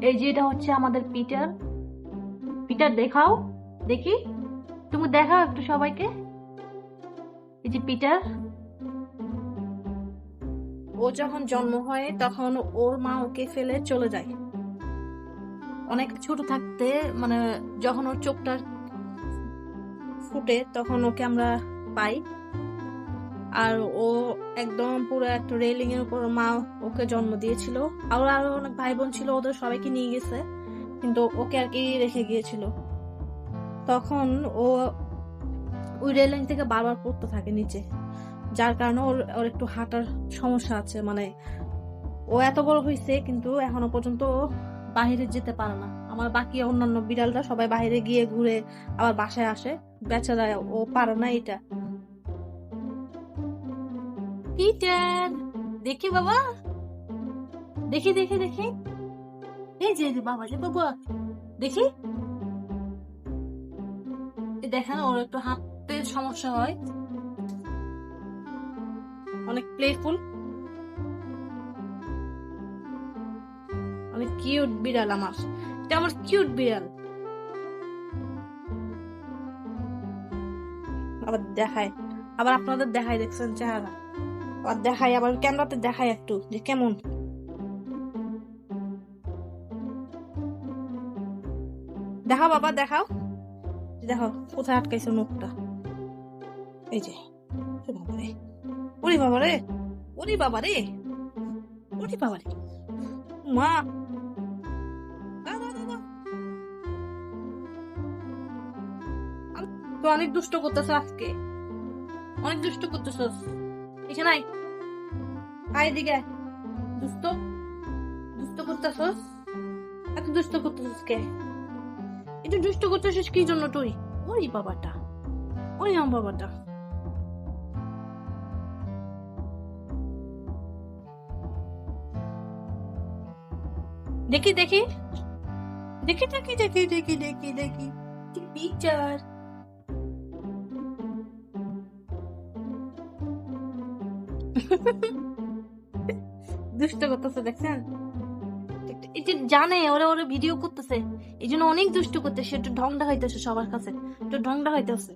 এই যে এটা হচ্ছে আমাদের পিটার। পিটার, দেখাও। দেখি। তুমি দেখাও একটু সবাইকে। এই যে পিটার। ও যখন জন্ম হয়, তখন ওর মা ওকে ফেলে চলে যায়। অনেক ছোট থাকতে মানে যখন ওর চোখটা ফুটে, তখন ওকে আমরা পাই। আর ও একদম পুরো একটা রেলিং এর উপর মা ওকে জন্ম দিয়েছিল। আর আরও অনেক ভাই বোন ছিল, ওদের সবাইকে নিয়ে গেছে। কিন্তু ওকে আর কি রেখে গিয়েছিল। তখন ও ওই রেলিং থেকে বারবার পড়তে থাকে নিচে। যার কারণে ওর ওর একটু হাঁটার সমস্যা আছে। মানে ও এত বড় হয়েছে কিন্তু এখনও পর্যন্ত ও বাইরে যেতে পারে না। আমার বাকি অন্যান্য বিড়ালরা সবাই বাইরে গিয়ে ঘুরে আবার বাসায় আসে। বেচারা ও পারে না এটা। পিটার দেখি বাবা। দেখি দেখি দেখি। এই যে বাবা যে বাবা। দেখি। দেখেন, ওর একটু হাঁটতে সমস্যা হয়। অনেক প্লেফুল অনেক কিউট বিড়াল আমার। এটা আমার কিউট বিড়াল। আবার দেখায়। আবার আপনাদের দেখায় দেখছেন চেহারা। আবার দেখাই, আবার ক্যামেরাতে দেখাই একটু, যে কেমন। দেখাও বাবা, দেখাও। দেখো, কোথায় আটকাইছে মুখটা। এই যে বাবা রে। ওরে বাবা রে, ওরে বাবা রে। ওরে বাবা রে। মা। তো অনেক দুষ্ট করতেছ আজকে। অনেক দুষ্ট করতেছ। এখানে আয় আয় দিকে। দুষ্ট দুষ্ট করতেছস এত দুষ্ট করতেছস কে এটা দুষ্ট করতেছিস কি জন্য তুই ওই বাবাটা ওই আমার বাবাটা দেখি দেখি দেখি দেখি দেখি দেখি দেখি দেখি পিকচার দুষ্ট করতেছে, দেখছেন? এই যে জানে, ওরা ওরা ভিডিও করতেছে। এই জন্য অনেক দুষ্ট করতেছে একটু ঢং দেখাইতেছে সবার কাছে, একটু ঢংটা দেখাইতেছে।